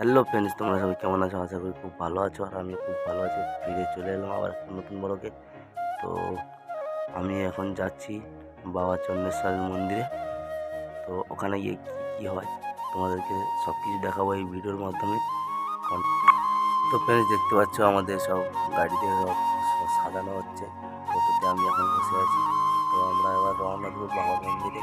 Hello friends তোমরা সবাই কেমন আছো? আশা করি খুব ভালো আছো আর আমি খুব ভালো আছি। ফিরে চলে এলাম আবার একটা নতুন বড়কে তো আমি এখন যাচ্ছি বাবা চন্দ্রেশ্বর মন্দিরে। তো ওখানে গিয়ে কী কী হয়? তোমাদেরকে সব কিছু দেখাবো এই ভিডিওর মাধ্যমে। তো ফ্রেন্ডস দেখতে পাচ্ছ আমাদের সব গাড়িতে সব সাজানো হচ্ছে। টোটোতে আমি এখন বসে আছি। তো আমরা এবার রওনা দেবো বাবা মন্দিরে।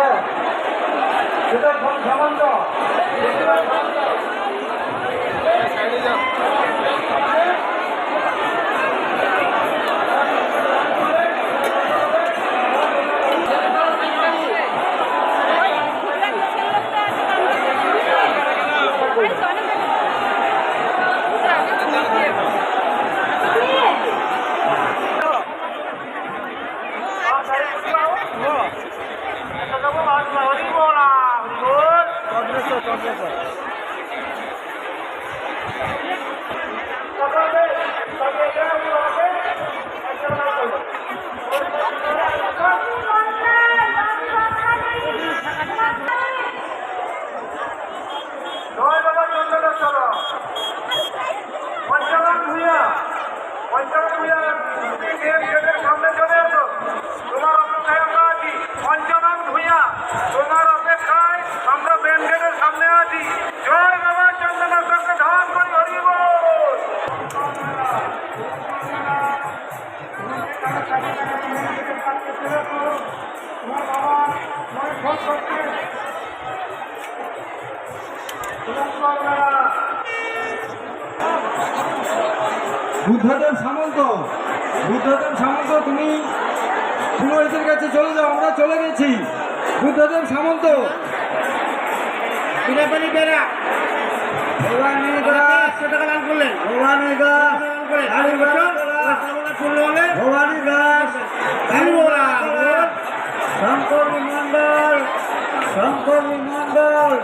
হ্যাঁ। সুদর্শন সামন্ত বুদ্ধদেব সামন্ত বুদ্ধদেব সামন্ত তুমি পুরোহিতের কাছে চলে যাও আমরা চলে গেছি। বুদ্ধদেব সামন্ত। বেড়া। ভবানী ভবানী ভবানী দাস শঙ্কর মন্ডল শঙ্কর মন্ডল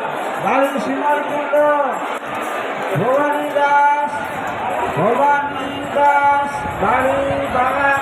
বাড়ি সীমার মন্ডল ভবানী দাস ভবানী দাস বাড়ি বাগাতলা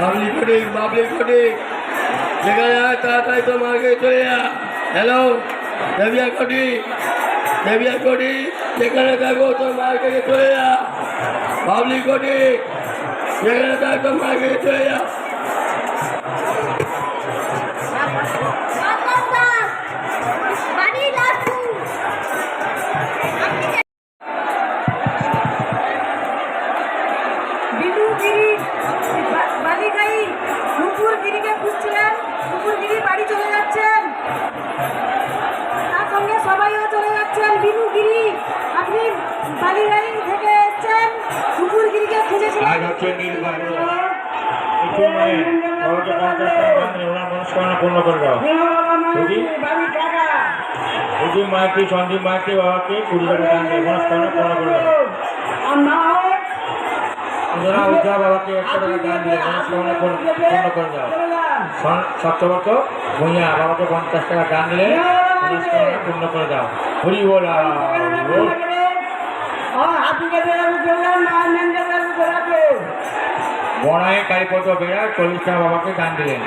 বাবলি কোটি বাবলি কোটি যেখানে যায়, তাড়াতাড়ি তো মার্কে চলে যা। হ্যালো দেবিয়া কোটি দেবিয়া কোটি যেখানে থাকো তোর মার্কেটে চলে যা। বাবলি কোটি যেখানে থাকো তোর মার্কেটে চলে যা। থেকে এসছেন। খুঁজেছিলেন। আজ হচ্ছে নির্বাচন পূর্ণ করে দাও। মাইকি সন্দীপ মাইকি বাবাকে কুড়ি টাকা দান দিয়ে মনস্কামনা পূর্ণ করে দাও। ওনারা উদ্ধা বাবাকে একশো টাকা দান দিয়ে মনস্কামনা পূর্ণ পূর্ণ করে দাও। সপ্তমত ভূঁইয়া বাবাকে পঞ্চাশ টাকা দান দিলে মনস্কামনা পূর্ণ করে দাও। হরি বল হরি বল। বড়াই কালীপদ বেড়া চল্লিশ টাকা বাবাকে দান দিলেন।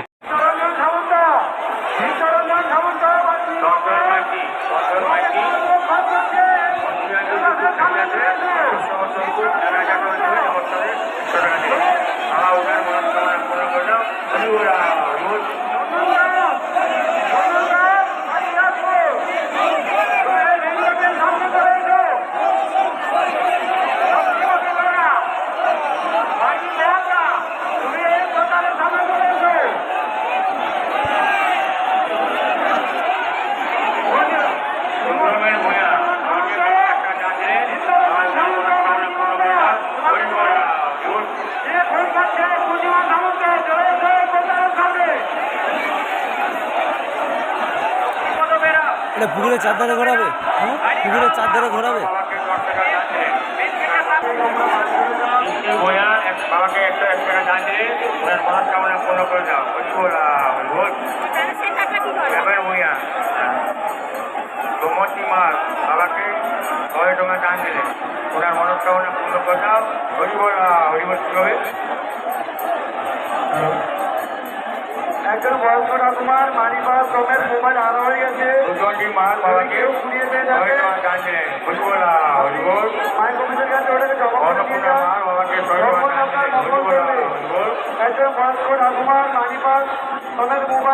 এটা পুকুরের চারধারে ঘোরাবে? পুকুরের চারধারে ঘোরাবে? বাবাকে এক ওনার পূর্ণ করে দাও এবার ভূঁইয়া গোমতী ছয় টাকা দিলে ওনার পূর্ণ করে একজন বয়স্ক ঠাকুমার মানি পাওয়ার ক্রমের মোবাইল হয়ে গেছে। একজন বয়স্ক ঠাকুমার মানি মোবাইল